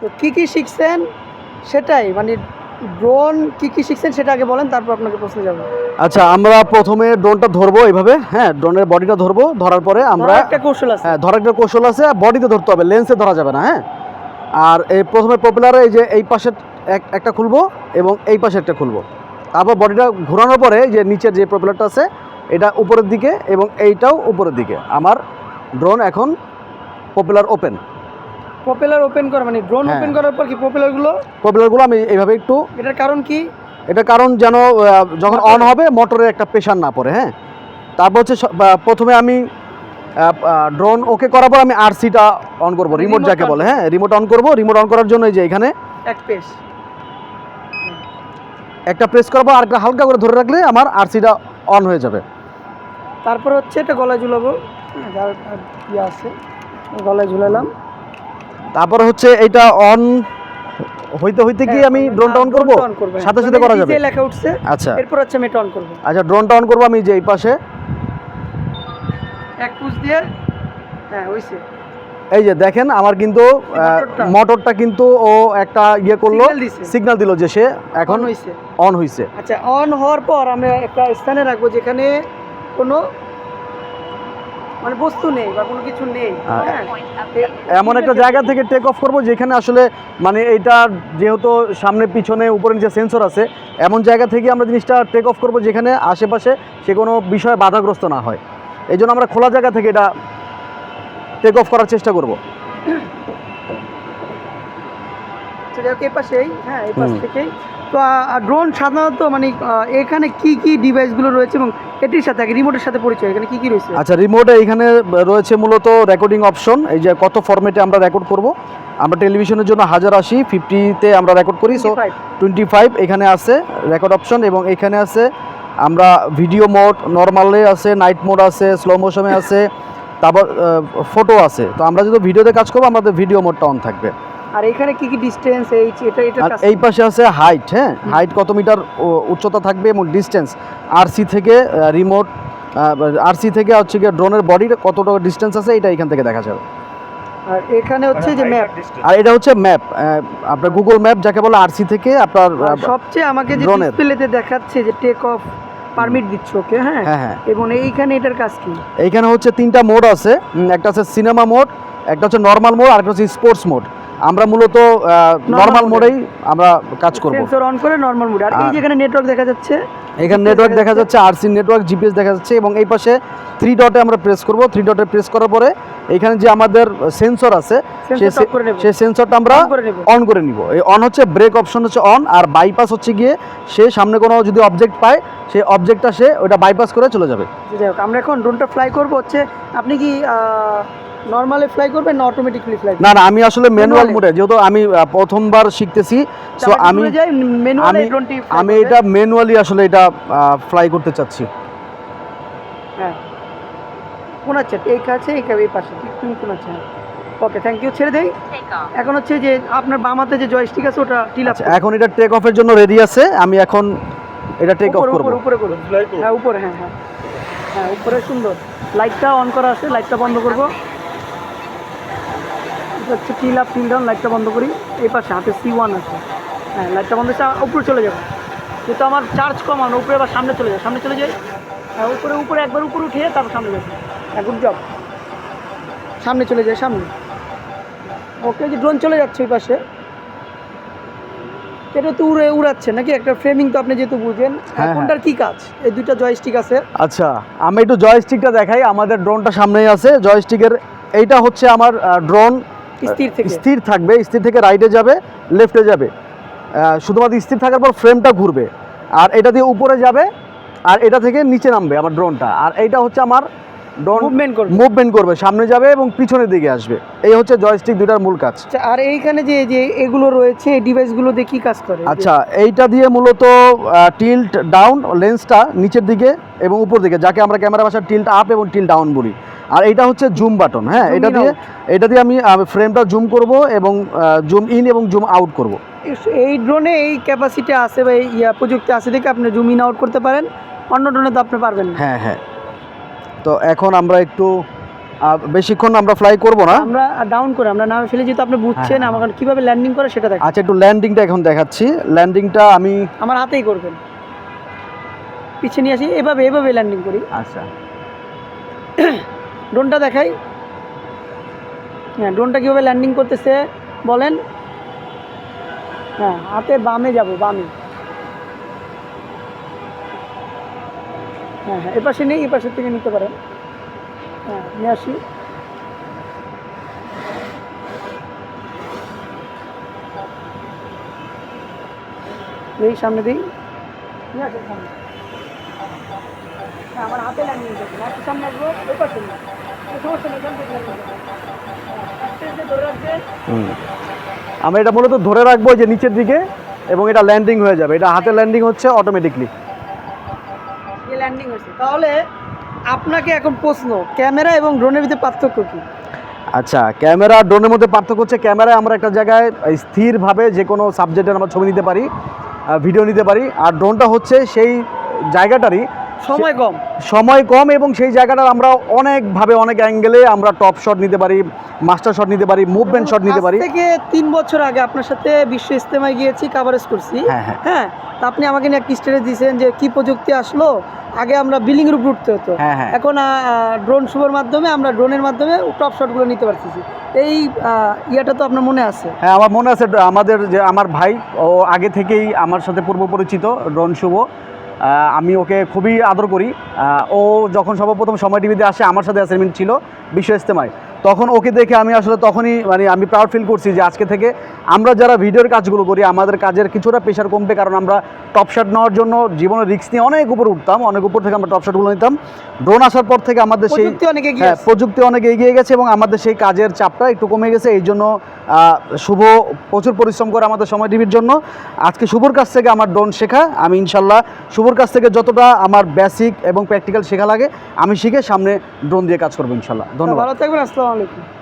তো কী কী শিখছেন? সেটাই মানে ড্রোন কী কী শিখছেন সেটা আগে বলেন তারপর আপনাকে প্রশ্ন যাব আচ্ছা আমরা প্রথমে ড্রোনটা ধরবো এইভাবে হ্যাঁ ড্রোনের বডিটা ধরবো ধরার পরে আমরা একটা কৌশল আছে। হ্যাঁ ধরার একটা কৌশল আছে বডিতে ধরতে হবে লেন্সে ধরা যাবে না হ্যাঁ? আর এই প্রথমে পপুলারে এই যে এই পাশে এক একটা খুলবো এবং এই পাশে একটা খুলবো। তারপর বডিটা ঘোরানোর পরে যে নিচের যে পপুলারটা আছে এটা উপরের দিকে এবং এইটাও উপরের দিকে। আমার ড্রোন এখন পপুলার ওপেন পপুলার ওপেন করা মানে ড্রোন হ্যাঁ। ওপেন করার পর কি পপুলারগুলো পপুলারগুলো আমি এইভাবে একটু এটার কারণ কি? এটা কারণ যেন যখন অন হবে মোটরের একটা প্রেশার না পড়ে হ্যাঁ। তারপর হচ্ছে প্রথমে আমি ড্রোন ওকে করার পর আমি আরসিটা অন করব রিমোট যাকে বলে হ্যাঁ রিমোট অন করব। রিমোট অন করার জন্য এই যে এখানে এক পেস একটা প্রেস করব আর একটা হালকা করে ধরে রাখলে আমার আরসিটা অন হয়ে যাবে। তারপর হচ্ছে এটা গলায় ঝুলাবো। হ্যাঁ, যার ইয়ে আছে গলায় ঝুলালাম। তারপরে হচ্ছে এটা অন হইতে হইতে কি আমি ড্রোনটা অন করব। সাথে সাথে করা যাবে। যে লেখা উঠছে আচ্ছা। এরপর হচ্ছে আমি এটা অন করব। আচ্ছা ড্রোনটা অন করব আমি যে এই পাশে। এক পুশ দিয়ে হ্যাঁ হইছে। এই যে দেখেন আমার কিন্তু মোটরটা? কিন্তু ও একটা ইয়ে করল সিগন্যাল দিল যে সে এখন অন হইছে। আচ্ছা অন হওয়ার পর আমরা একটা স্থানে রাখব যেখানে কোনো মানে বস্তু নেই বা কোনো কিছু নেই হ্যাঁ। এমন একটা জায়গা থেকে টেক অফ করব যেখানে আসলে মানে এইটা যেহেতু সামনে পিছনে উপরে যে সেন্সর আছে এমন জায়গা থেকে আমরা জিনিসটা টেক অফ করব যেখানে আশেপাশে সে কোনো বিষয়ে বাধাগ্রস্ত না হয়। এই জন্য আমরা খোলা জায়গা থেকে এটা টেক অফ করার চেষ্টা করব। সেটা পাশেই হ্যাঁ এই পাশ থেকেই। তো ড্রোন সাধারণত মানে এখানে কি কি ডিভাইসগুলো রয়েছে এবং এটির সাথে রিমোটের সাথে পরিচয় এখানে কি কি রয়েছে? আচ্ছা রিমোটে এখানে রয়েছে মূলত রেকর্ডিং অপশন এই যে কত ফরম্যাটে আমরা রেকর্ড করব। আমরা টেলিভিশনের জন্য হাজার আশি ফিফটিতে আমরা রেকর্ড করি সো টোয়েন্টি ফাইভ এখানে আছে রেকর্ড অপশন এবং এখানে আছে আমরা ভিডিও মোড নর্মালে আছে নাইট মোড আছে স্লো মোশনে আছে তারপর ফটো আছে। তো আমরা যদি ভিডিওতে কাজ করব আমাদের ভিডিও মোডটা অন থাকবে। আর এখানে কি কি ডিস্টেন্স এই এটা এটা এই পাশে আছে হাইট হ্যাঁ? হাইট কত মিটার ও- উচ্চতা থাকবে এবং ডিস্টেন্স আরসি থেকে রিমোট আরসি থেকে হচ্ছে গিয়ে ড্রোনের বডির কতটা ডিস্টেন্স আছে এটা এখান থেকে দেখা যাবে। আর এখানে হচ্ছে যে ম্যাপ আর এটা হচ্ছে ম্যাপ আপনার গুগল ম্যাপ যাকে বলে আরসি থেকে আপনার সবচেয়ে আমাকে যে ডিসপ্লেতে দেখাচ্ছে যে টেক অফ পারমিট দিচ্ছে ওকে হ্যাঁ? হ্যাঁ হ্যাঁ। এবং এইখানে এটার কাজ কি? এইখানে হচ্ছে তিনটা মোড আছে একটা হচ্ছে সিনেমা মোড একটা হচ্ছে নর্মাল মোড আর একটা হচ্ছে স্পোর্টস মোড আমরা মূলত নর্মাল মোডেই আমরা কাজ করব। সেন্সর অন করে নর্মাল মোড আর এই যেখানে নেটওয়ার্ক দেখা যাচ্ছে এখানে নেটওয়ার্ক দেখা যাচ্ছে। আরসি নেটওয়ার্ক জিপিএস দেখা যাচ্ছে এবং এই পাশে থ্রি ডটে আমরা প্রেস করব। থ্রি ডটে প্রেস করার পরে এখানে যে আমাদের সেন্সর আছে। সেই সেন্সরটা আমরা। অন করে নিব। এই অন হচ্ছে ব্রেক অপশন হচ্ছে অন আর বাইপাস হচ্ছে গিয়ে সে সামনে কোনো যদি অবজেক্ট পায় সেই অবজেক্টটা সে ওটা বাইপাস করে চলে যাবে। যাই হোক আমরা এখন ড্রোনটা ফ্লাই করব। হচ্ছে আপনি কি নর্মালি ফ্লাই করবেন না অটোমেটিকলি ফ্লাই না না আমি আসলে ম্যানুয়াল? মোডে যেহেতু আমি প্রথমবার শিখতেছি সো আমি আমি আমি এটা ম্যানুয়ালি আসলে এটা ফ্লাই করতে চাচ্ছি। হ্যাঁ। কোন আছে? এই কাছে এই কা- এই পাশে। ঠিক তুমি কোন আছে? ওকে থ্যাংক ইউ ছেড়ে দেই। এখন হচ্ছে যে আপনার বাম হাতে যে জয়স্টিক আছে ওটা টিল আপ আচ্ছা এখন এটা টেক অফের জন্য রেডি আছে আমি এখন এটা টেক অফ করব। উপরে উপরে করুন হ্যাঁ উপরে হ্যাঁ হ্যাঁ। হ্যাঁ উপরে সুন্দর। লাইটটা অন করা আছে লাইটটা বন্ধ করব। হচ্ছে টিল আপ টিল ডাউন লাইটটা বন্ধ করি। এই পাশে হাতে সি ওয়ান আছে। হ্যাঁ লাইটটা বন্ধ হচ্ছে উপরে চলে যাব। কিন্তু আমার চার্জ কমানো উপরে আবার সামনে চলে যায়। সামনে চলে যায় হ্যাঁ উপরে উপরে একবার উপরে উঠিয়ে তারপর সামনে যাবে হ্যাঁ গুড জব সামনে চলে যায় সামনে। ওকে যে ড্রোন চলে যাচ্ছে ওই পাশে। এটা তো উড়ে উড়াচ্ছে নাকি? একটা ফ্রেমিং তো আপনি যেহেতু বুঝেন। হ্যাঁ, কোনটার কি কাজ? এই দুইটা জয়স্টিক আছে। আচ্ছা আমি একটু জয়স্টিকটা দেখাই। আমাদের ড্রোনটা সামনেই আছে। জয়স্টিকের এইটা হচ্ছে আমার ড্রোন স্থির থেকে। স্থির থাকবে, স্থির থেকে রাইটে যাবে লেফটে যাবে। শুধুমাত্র স্থির থাকার পর ফ্রেমটা ঘুরবে। আর এটা দিয়ে উপরে যাবে, আর এটা থেকে নিচে নামবে আমার ড্রোনটা আর এইটা হচ্ছে আমার মুভমেন্ট করবে। মুভমেন্ট করবে সামনে যাবে এবং পিছনের দিকে আসবে। এই হচ্ছে জয়স্টিক দুইটার মূল কাজ। আচ্ছা, আর এইখানে যে যে এগুলো রয়েছে এই ডিভাইসগুলো দিয়ে কি কাজ করে? আচ্ছা এইটা দিয়ে মূলত টিল্ট ডাউন লেন্সটা নিচের দিকে এবং উপর দিকে যাকে আমরা ক্যামেরা ভাষা টিল্ট আপ এবং টিল্ট ডাউন বলি। আর এটা হচ্ছে জুম বাটন হ্যাঁ এটা দিয়ে এটা দিয়ে আমি ফ্রেমটা জুম করব এবং জুম ইন এবং জুম আউট করব। এই ড্রোনে এই ক্যাপাসিটি আছে বা এই ইয়া প্রযুক্তি আছে দেখে আপনি জুম ইন আউট করতে পারেন। অন্য ড্রোনে তো আপনি পারবেন না। হ্যাঁ হ্যাঁ। তো এখন আমরা একটু বেশিক্ষণ আমরা ফ্লাই করব না। আমরা ডাউন করে আমরা নামে ফেলে যেহেতু আপনি বুঝছেন হ্যাঁ, আমাকে কীভাবে ল্যান্ডিং করে সেটা দেখ আচ্ছা একটু ল্যান্ডিংটা এখন দেখাচ্ছি। ল্যান্ডিংটা আমি আমার হাতেই করবেন। পিছিয়ে নিয়ে আসি এভাবে এভাবে ল্যান্ডিং করি। আচ্ছা। ড্রোনটা দেখাই। হ্যাঁ ড্রোনটা কীভাবে ল্যান্ডিং করতেছে বলেন? হ্যাঁ হাতে বামে যাব বামে। হ্যাঁ হ্যাঁ এপাশে নেই এপাশের থেকে নিতে পারেন। হ্যাঁ নিয়ে আসি। এই সামনে দিই। হ্যাঁ আমার। হ্যাঁ, এটা মূলত ধরে রাখব যে নিচের দিকে এবং এটা ল্যান্ডিং হয়ে যাবে। এটা হাতে ল্যান্ডিং হচ্ছে অটোমেটিকলি ল্যান্ডিং হয়েছে। তাহলে আপনাকে এখন প্রশ্ন, ক্যামেরা এবং ড্রোনের ভিতরে পার্থক্য কি? আচ্ছা ক্যামেরা ড্রোনের মধ্যে পার্থক্য হচ্ছে ক্যামেরায় আমরা একটা জায়গায় স্থিরভাবে যে কোনো সাবজেক্টের আমরা ছবি নিতে পারি ভিডিও নিতে পারি। আর ড্রোনটা হচ্ছে সেই জায়গাটারই সময় কম। সময় কম এবং সেই জায়গাটার আমরা অনেকভাবে অনেক অ্যাঙ্গেলে আমরা টপ শট নিতে পারি মাস্টার শট নিতে পারি মুভমেন্ট শট নিতে পারি। থেকে তিন বছর আগে আপনার সাথে বিশ্ব ইস্তেমায় গিয়েছি কাভারেজ করছি। হ্যাঁ হ্যাঁ। হ্যাঁ তা আপনি আমাকে নিয়ে একটা স্টেটে দিয়েছেন যে কি প্রযুক্তি আসলো আগে আমরা বিলিং এর উপর উঠতে হতো। হ্যাঁ এখন ড্রোন শুভের মাধ্যমে আমরা ড্রোনের মাধ্যমে টপ শটগুলো নিতে পারতেছি। এই ইয়েটা তো আপনার মনে আছে? হ্যাঁ আমার মনে আছে আমাদের যে আমার ভাই ও আগে থেকেই আমার সাথে পূর্ব পরিচিত ড্রোন শুভ আমি ওকে খুবই আদর করি। ও যখন সর্বপ্রথম সময় টিভিতে আসে, আমার সাথে অ্যাসাইনমেন্ট ছিল, বিশ্ব ইস্তেমায় তখন ওকে দেখে আমি আসলে তখনই মানে আমি প্রাউড ফিল করছি যে আজকে থেকে আমরা যারা ভিডিওর কাজগুলো করি আমাদের কাজের কিছুটা প্রেশার কমবে কারণ আমরা টপ শট নেওয়ার জন্য জীবনের রিস্ক নিয়ে অনেক উপরে উঠতাম অনেক উপর থেকে আমরা টপ শটগুলো নিতাম। ড্রোন আসার পর থেকে আমাদের সেই প্রযুক্তি অনেক এগিয়ে হ্যাঁ। প্রযুক্তি অনেক এগিয়ে গেছে এবং আমাদের সেই কাজের চাপটা একটু কমে গেছে এই জন্য শুভ প্রচুর পরিশ্রম করে আমাদের সময় টিভির জন্য। আজকে শুভর কাছ থেকে আমার ড্রোন শেখা আমি ইনশাল্লাহ শুভর কাছ থেকে যতটা আমার বেসিক এবং প্র্যাকটিক্যাল শেখা লাগে আমি শিখে সামনে ড্রোন দিয়ে কাজ করব ইনশাল্লাহ। ধন্যবাদ। ভালো থাকবেন আসসালামু علیکم۔